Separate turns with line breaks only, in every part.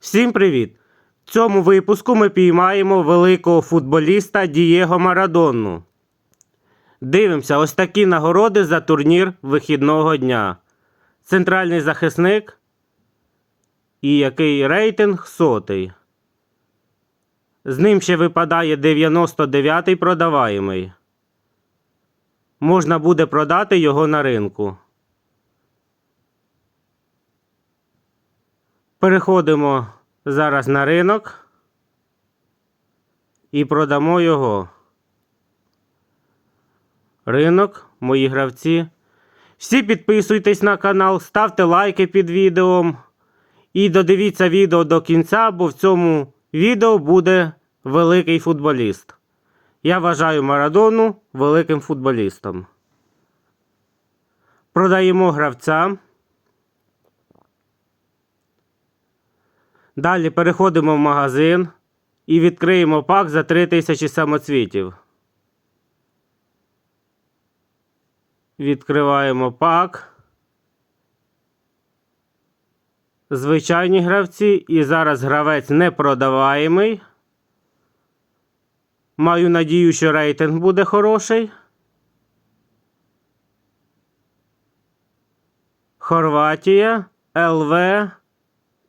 Всім привіт! В цьому випуску ми піймаємо великого футболіста Дієго Марадонну. Дивимося ось такі нагороди за турнір вихідного дня. Центральний захисник. І який рейтинг сотий. З ним ще випадає 99-й продаваємий. Можна буде продати його на ринку. Переходимо зараз на ринок і продамо його. Ринок, мої гравці. Всі підписуйтесь на канал, ставте лайки під відео і додивіться відео до кінця, бо в цьому відео буде великий футболіст. Я вважаю Марадону великим футболістом. Продаємо гравця. Далі переходимо в магазин і відкриємо пак за 3000 самоцвітів. Відкриваємо пак. Звичайні гравці. І зараз гравець непродаваємий. Маю надію, що рейтинг буде хороший. Хорватія, ЛВ,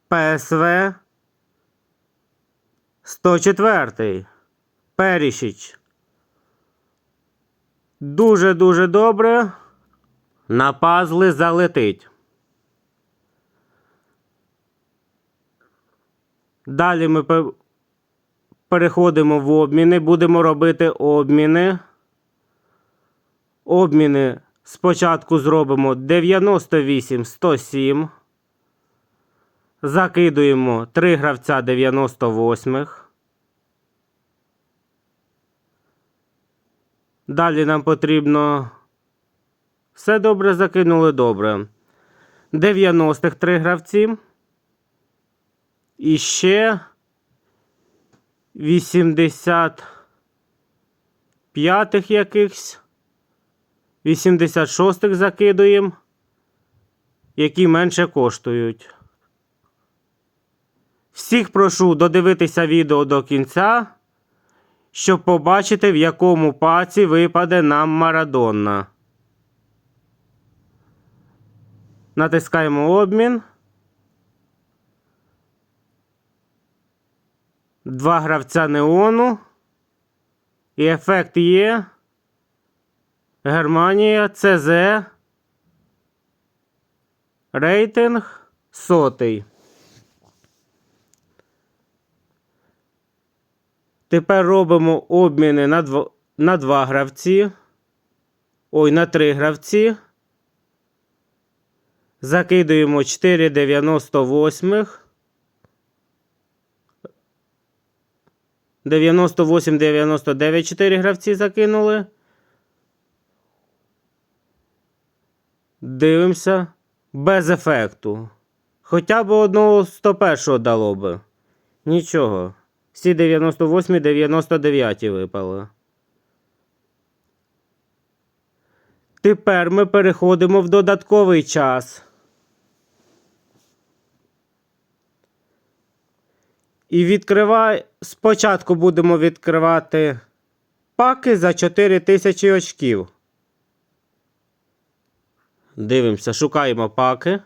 ПСВ. 104. Перішіч. Дуже-дуже добре. На пазли залетить. Далі ми переходимо в обміни. Будемо робити обміни. Обміни спочатку зробимо 98 107. Закидуємо 3 гравця 98-х. Далі нам потрібно. Все добре закинули добре. 90-х 3 гравці. І ще 85-х якихось. 86-х закидуємо, які менше коштують. Всіх прошу додивитися відео до кінця, щоб побачити, в якому паці випаде нам Марадонна. Натискаємо обмін. Два гравця неону. І ефект є. Германія, ЦЗ. Рейтинг сотий. Тепер робимо обміни на два, на два гравці. Ой, на три гравці. Закидуємо 4,98. 98-99 4 гравці закинули. Дивимося. Без ефекту. Хоча б одного 101 дало би. Нічого. Всі 98 99 випали. Тепер ми переходимо в додатковий час. І відкривай. Спочатку будемо відкривати паки за 4000 очків. Дивимося, шукаємо паки.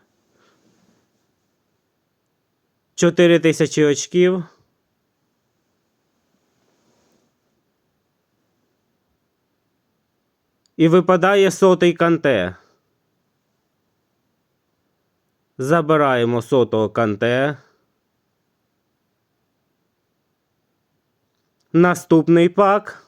4000 очків. І випадає сотий канте. Забираємо сотого канте. Наступний пак.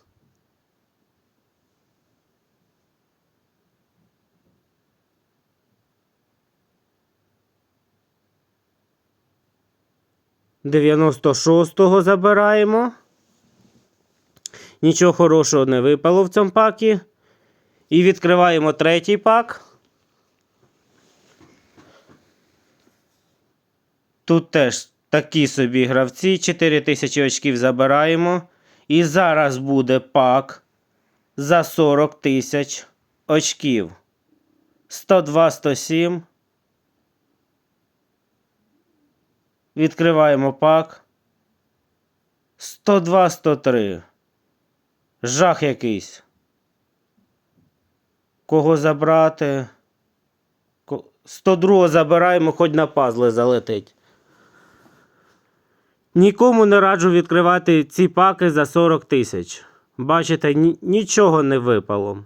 Дев'яносто шостого забираємо. Нічого хорошого не випало в цьому пакі. І відкриваємо третій пак. Тут теж такі собі гравці. 4000 очків забираємо. І зараз буде пак за 40 тисяч очків. 102, 107. Відкриваємо пак. 102, 103. Жах якийсь. Кого забрати? Ко- 102 забираємо, хоч на пазли залетить. Нікому не раджу відкривати ці паки за 40 тисяч. Бачите, нічого не випало.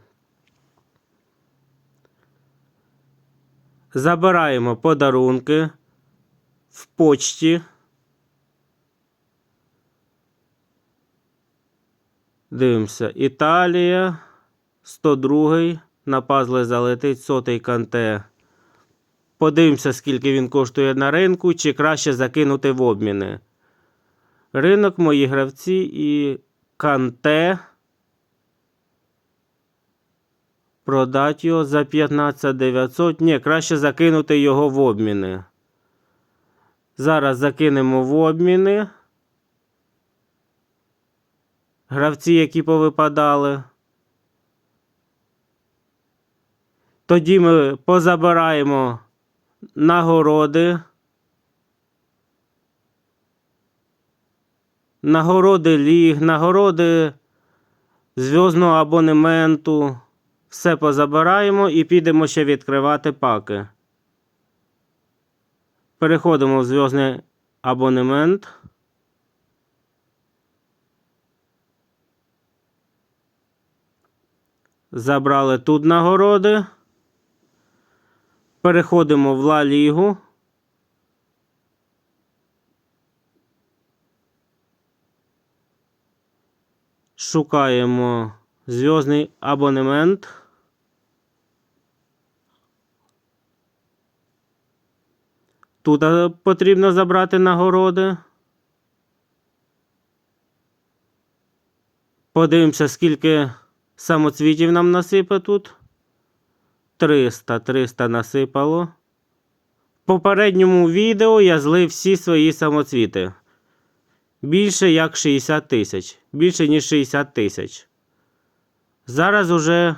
Забираємо подарунки в почті. Дивимося. Італія. 102 на пазли залетить сотий канте. Подивимося, скільки він коштує на ринку, чи краще закинути в обміни. Ринок, мої гравці і канте. Продать його за 15 900. Ні, краще закинути його в обміни. Зараз закинемо в обміни. Гравці, які повипадали. Тоді ми позабираємо нагороди. Нагороди ліг, нагороди зв'язного абонементу. Все позабираємо і підемо ще відкривати паки. Переходимо в зв'язний абонемент. Забрали тут нагороди. Переходимо в Ла Лігу. Шукаємо зв'язний абонемент. Тут е, потрібно забрати нагороди. Подивимося, скільки самоцвітів нам насипе тут. 300, 300 насипало. В попередньому відео я злив всі свої самоцвіти. Більше як 60 тисяч. Більше, ніж 60 тисяч. Зараз уже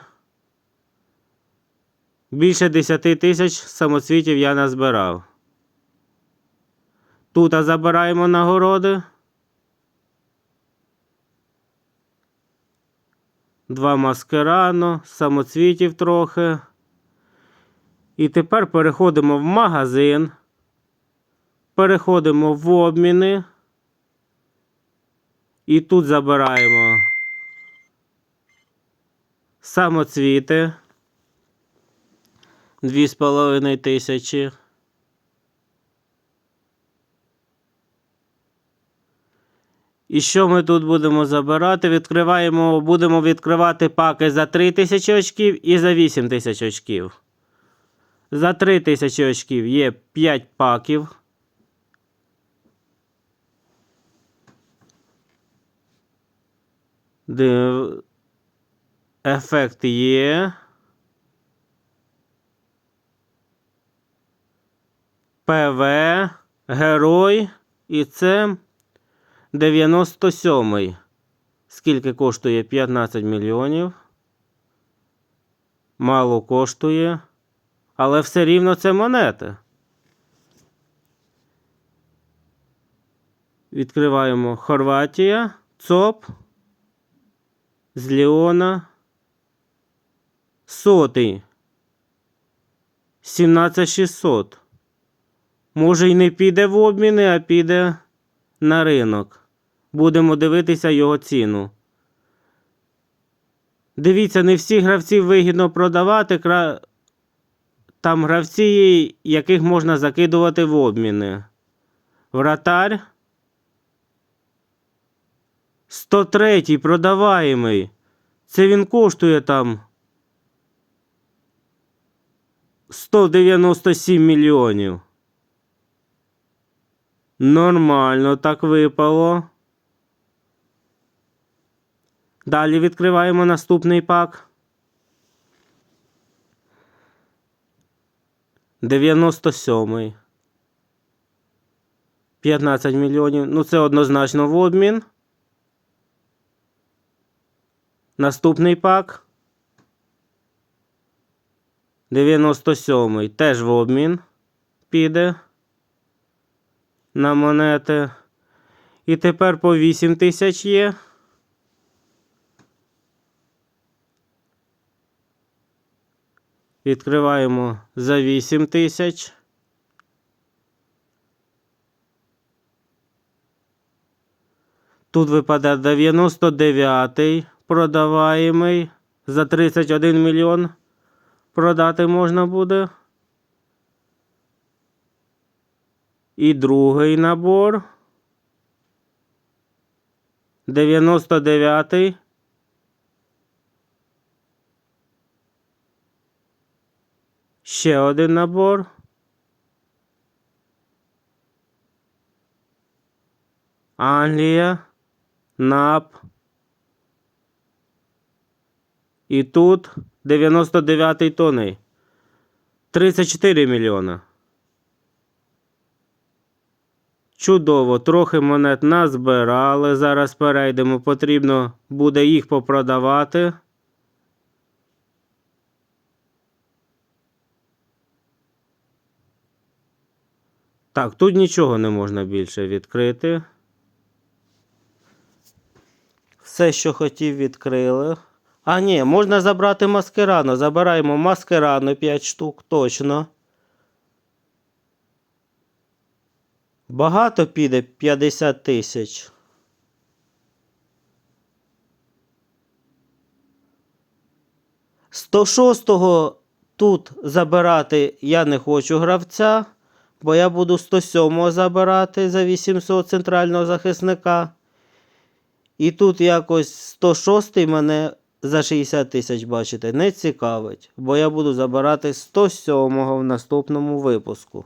більше 10 тисяч самоцвітів я назбирав. Тут забираємо нагороди. Два маскерано, самоцвітів трохи. І тепер переходимо в магазин. Переходимо в обміни. І тут забираємо самоцвіти. Дві з половиною тисячі. І що ми тут будемо забирати? Відкриваємо, будемо відкривати паки за 3 тисячі очків і за 8 тисяч очків. За 3 тисячі очків є 5 паків. Ефект є. ПВ, герой. І це 97-й. Скільки коштує 15 мільйонів. Мало коштує. Але все рівно це монети. Відкриваємо Хорватія, ЦОП. З Леона. Сотий. 17600. Може й не піде в обміни, а піде на ринок. Будемо дивитися його ціну. Дивіться, не всі гравці вигідно продавати. Там гравці, яких можна закидувати в обміни. Вратарь. 103 продаваємий. Це він коштує там 197 мільйонів. Нормально так випало. Далі відкриваємо наступний пак. 97. 15 мільйонів. Ну, це однозначно в обмін. Наступний пак. 97. Теж в обмін піде. на монети. І тепер по 8 тисяч є. Відкриваємо за 8 тисяч. Тут випадає 99-й продаваємий. За 31 мільйон продати можна буде. І другий набор. 99-й. Ще один набор. Англія. НАП. І тут 99-й тонний. 34 мільйона. Чудово, трохи монет назбирали. Зараз перейдемо. Потрібно буде їх попродавати. Так, тут нічого не можна більше відкрити. Все, що хотів, відкрили. А, ні, можна забрати маскерано. Забираємо маскерано 5 штук, точно. Багато піде 50 тисяч. Сто шостого тут забирати я не хочу гравця, бо я буду 107 забирати за 800 центрального захисника. І тут якось 106 мене за 60 тисяч, бачите, не цікавить, бо я буду забирати 107-го в наступному випуску.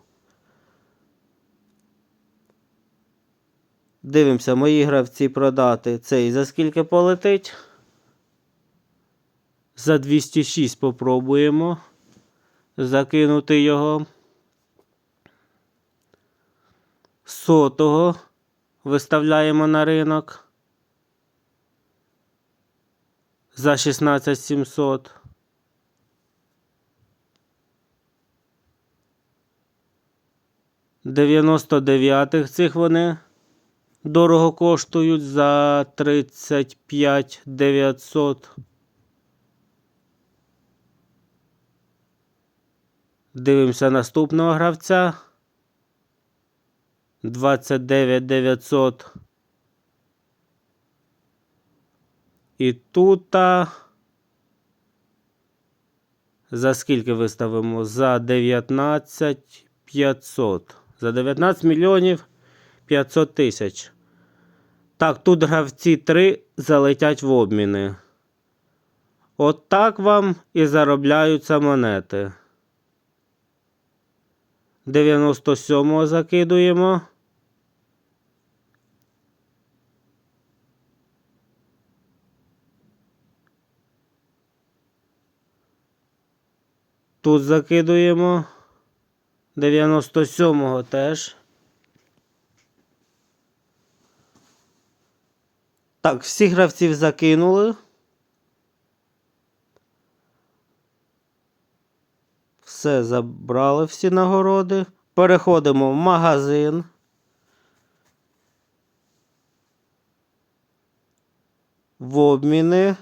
Дивимося, мої гравці продати цей за скільки полетить. За 206 попробуємо закинути його. Сотого виставляємо на ринок. За 16700. Дев'яносто дев'ятих цих вони дорого коштують за 35 900. Дивимося наступного гравця. 29 900. І тут за скільки виставимо? За 19 500. За 19 мільйонів 500 тисяч. Так, тут гравці 3 залетять в обміни. От так вам і заробляються монети. 97 закидуємо. Тут закидуємо 97-го теж. Так, всіх гравців закинули. Все забрали всі нагороди. Переходимо в магазин. В обміни.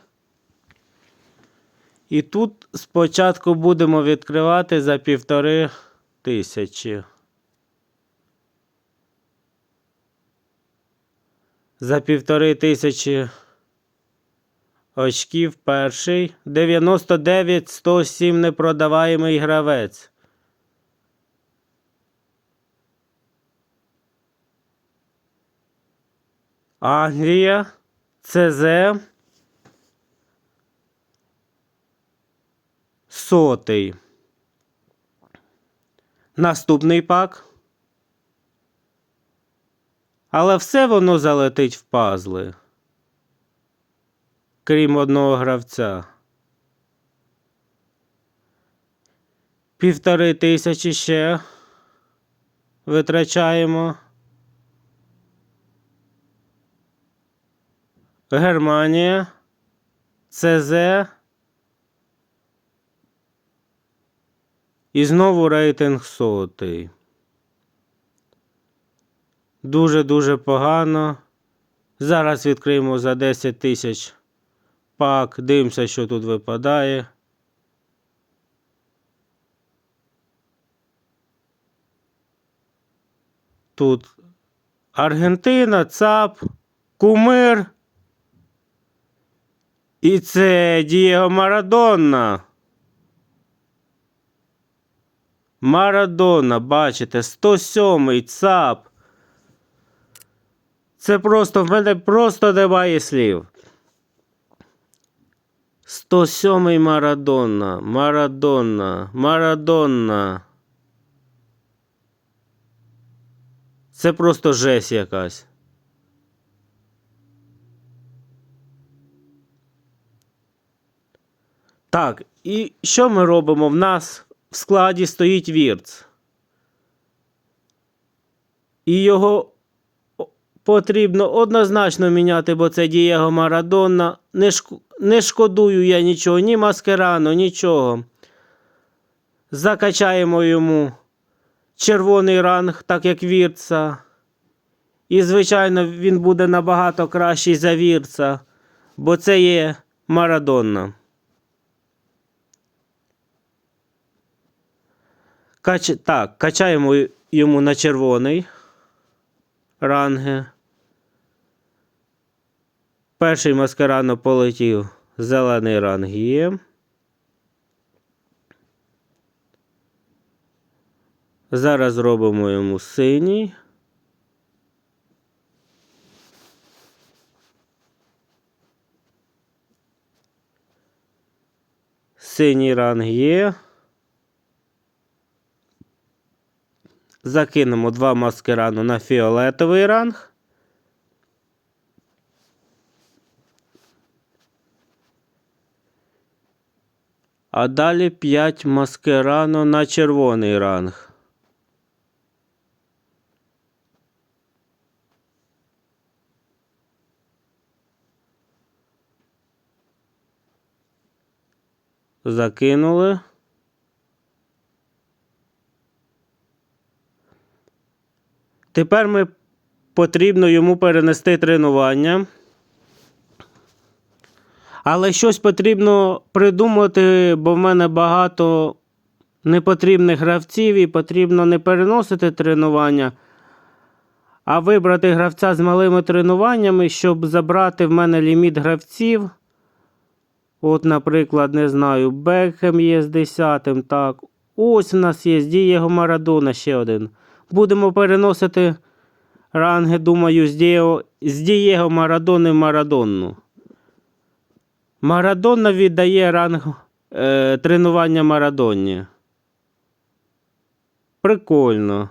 І тут спочатку будемо відкривати за півтори тисячі. За півтори тисячі очків перший. 99 107 непродаваємий гравець. Англія. ЦЗ. Сотий. Наступний пак. Але все воно залетить в пазли. Крім одного гравця. Півтори тисячі ще витрачаємо. Германія. ЦЗ. І знову рейтинг сотий. Дуже-дуже погано. Зараз відкриємо за 10 тисяч пак. Дивимося, що тут випадає. Тут Аргентина, ЦАП, Кумир. І це Дієго Марадонна. Марадона, бачите, 107-й ЦАП. Це просто в мене просто немає слів. 107-й Марадона. Марадона. Марадонна. Це просто жесть якась. Так, і що ми робимо? В нас в складі стоїть вірц. І його потрібно однозначно міняти, бо це Дієго Марадонна. Не, шк... не шкодую я нічого, ні маскерано, нічого. Закачаємо йому червоний ранг, так як вірца. І, звичайно, він буде набагато кращий за вірца, бо це є Марадонна. Кач... Так, качаємо йому на червоний ранги. Перший маскарано полетів. Зелений ранг є. Зараз зробимо йому синій. Синій ранг є. Закинемо два маскерану на фіолетовий ранг. А далі 5 маскерано на червоний ранг. Закинули. Тепер ми потрібно йому перенести тренування. Але щось потрібно придумати, бо в мене багато непотрібних гравців і потрібно не переносити тренування, а вибрати гравця з малими тренуваннями, щоб забрати в мене ліміт гравців. От, наприклад, не знаю, Бекхем є з 10 так. Ось у нас є Дієго Марадона ще один. Будемо переносити ранги, думаю, з Дієго, з Дієго Марадони в Марадонну. Марадона віддає ранг е, тренування Марадонні. Прикольно.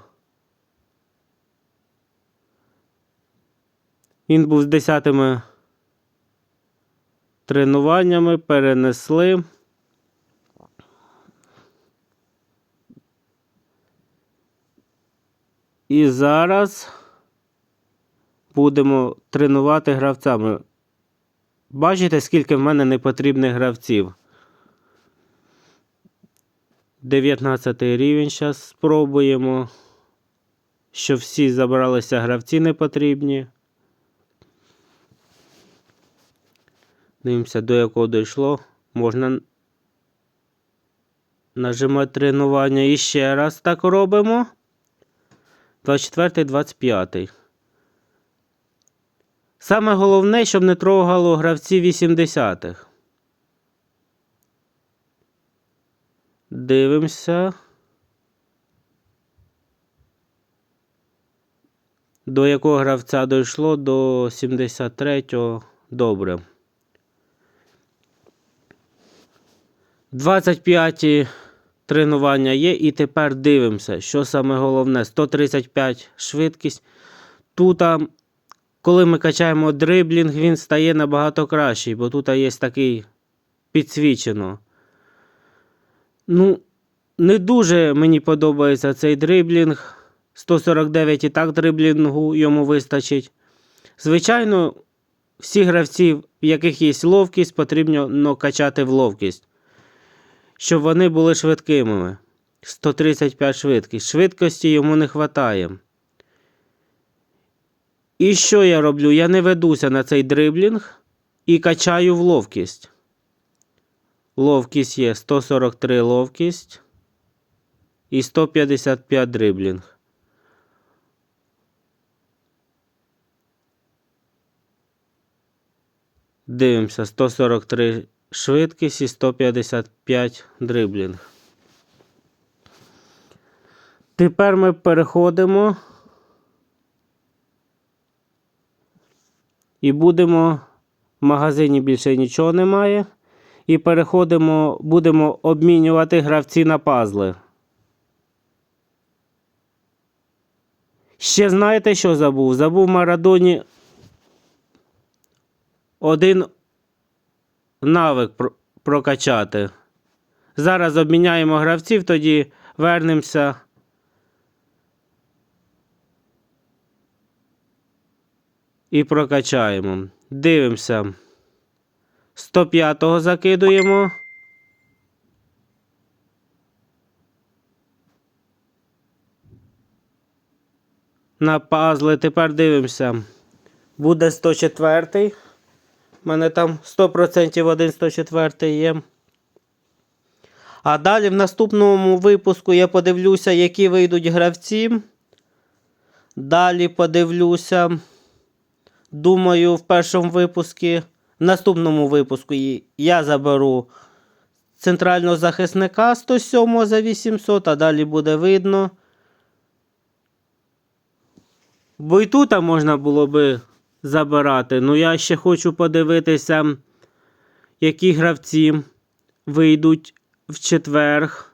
Він був з десятими тренуваннями, перенесли. І зараз будемо тренувати гравцями. Бачите, скільки в мене непотрібних гравців. 19 рівень зараз спробуємо. Щоб всі забралися гравці непотрібні. Дивимося, до якого дійшло. Можна нажимати тренування і ще раз так робимо. 24, 25. Саме головне, щоб не трогало гравці 80-х. Дивимося. До якого гравця дійшло до 73-го. Добре. 25 тренування є, і тепер дивимося, що саме головне. 135 швидкість. Тут, коли ми качаємо дриблінг, він стає набагато кращий, бо тут є такий підсвічено. Ну, не дуже мені подобається цей дриблінг. 149 і так дриблінгу йому вистачить. Звичайно, всі гравці, в яких є ловкість, потрібно ну, качати в ловкість щоб вони були швидкими. 135 швидкість. Швидкості йому не вистачає. І що я роблю? Я не ведуся на цей дриблінг і качаю в ловкість. Ловкість є 143 ловкість і 155 дриблінг. Дивимося 143 швидкість і 155 дриблінг. Тепер ми переходимо і будемо в магазині більше нічого немає. І переходимо, будемо обмінювати гравці на пазли. Ще знаєте, що забув? Забув Марадоні один навик прокачати. Зараз обміняємо гравців, тоді вернемося. І прокачаємо. Дивимося. 105-го закидуємо. На пазли тепер дивимося. Буде 104. У мене там 100% один 104 є. А далі в наступному випуску я подивлюся, які вийдуть гравці. Далі подивлюся. Думаю, в першому випуску, в наступному випуску я заберу центрального захисника 107 за 800, а далі буде видно. Бо і тут можна було би забирати. Ну я ще хочу подивитися, які гравці вийдуть в четверг.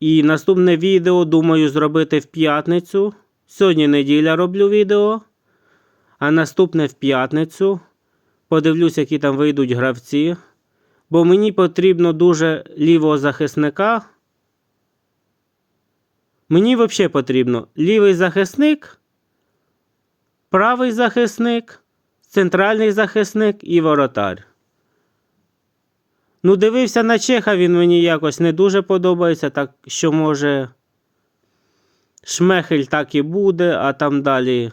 І наступне відео думаю зробити в п'ятницю. Сьогодні неділя роблю відео. А наступне в п'ятницю. Подивлюсь, які там вийдуть гравці. Бо мені потрібно дуже лівого захисника. Мені взагалі потрібно лівий захисник, правий захисник, центральний захисник і воротар. Ну, дивився на Чеха, він мені якось не дуже подобається, так що може. Шмехель так і буде, а там далі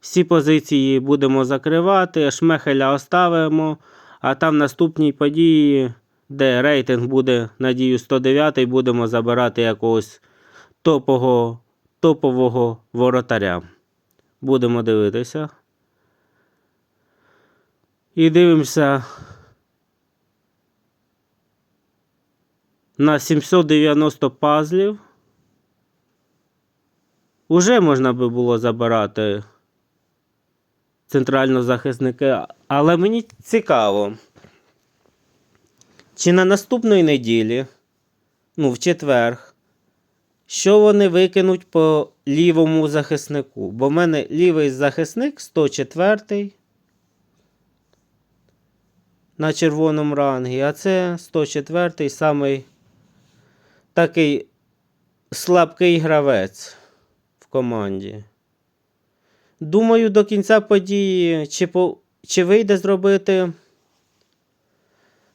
всі позиції будемо закривати, Шмехеля оставимо, а там в наступній події, де рейтинг буде, надію, 109, будемо забирати якогось топового, топового воротаря. Будемо дивитися. І дивимося на 790 пазлів. Уже можна би було забирати центрального захисника, але мені цікаво, чи на наступної неділі, ну, в четверг, що вони викинуть по лівому захиснику? Бо в мене лівий захисник 104 на червоному рангі, а це 104 самий такий слабкий гравець в команді. Думаю, до кінця події, чи, по, чи вийде зробити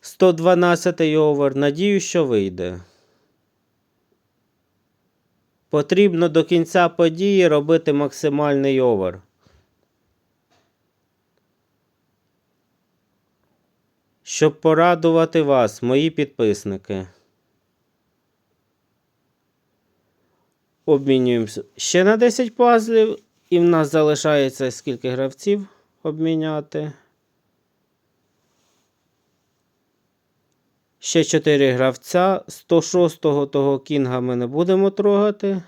112 овер. Надію, що вийде. Потрібно до кінця події робити максимальний овер. Щоб порадувати вас, мої підписники. Обмінюємося ще на 10 пазлів. І в нас залишається скільки гравців обміняти. Ще 4 гравця. 106-го того кінга ми не будемо трогати.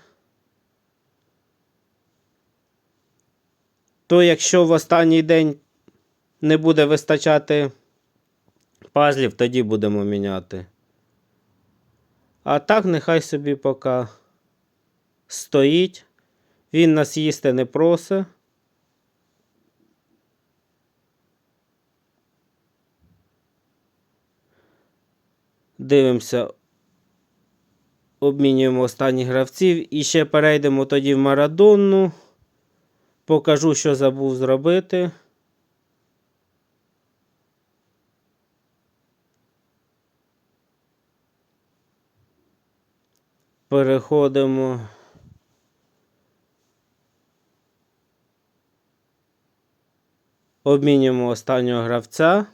То якщо в останній день не буде вистачати пазлів, тоді будемо міняти. А так нехай собі поки стоїть. Він нас їсти не просить. Дивимося, обмінюємо останніх гравців і ще перейдемо тоді в Марадонну. Покажу, що забув зробити. Переходимо. Обмінюємо останнього гравця.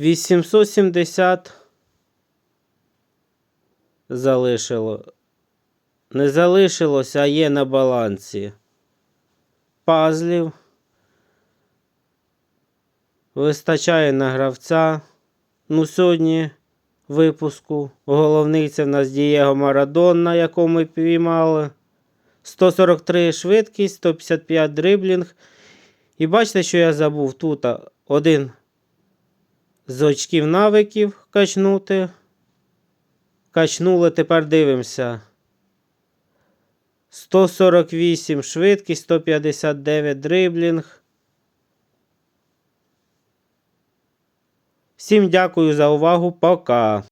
870 залишило. Не залишилося, а є на балансі. Пазлів. Вистачає на гравця. Ну, сьогодні випуску. Головний це в нас Дієго Марадонна, якого ми піймали. 143 швидкість, 155 дриблінг. І бачите, що я забув тут один з очків навиків качнути. Качнули, тепер дивимося. 148 швидкість, 159 дриблінг. Всім дякую за увагу. Пока.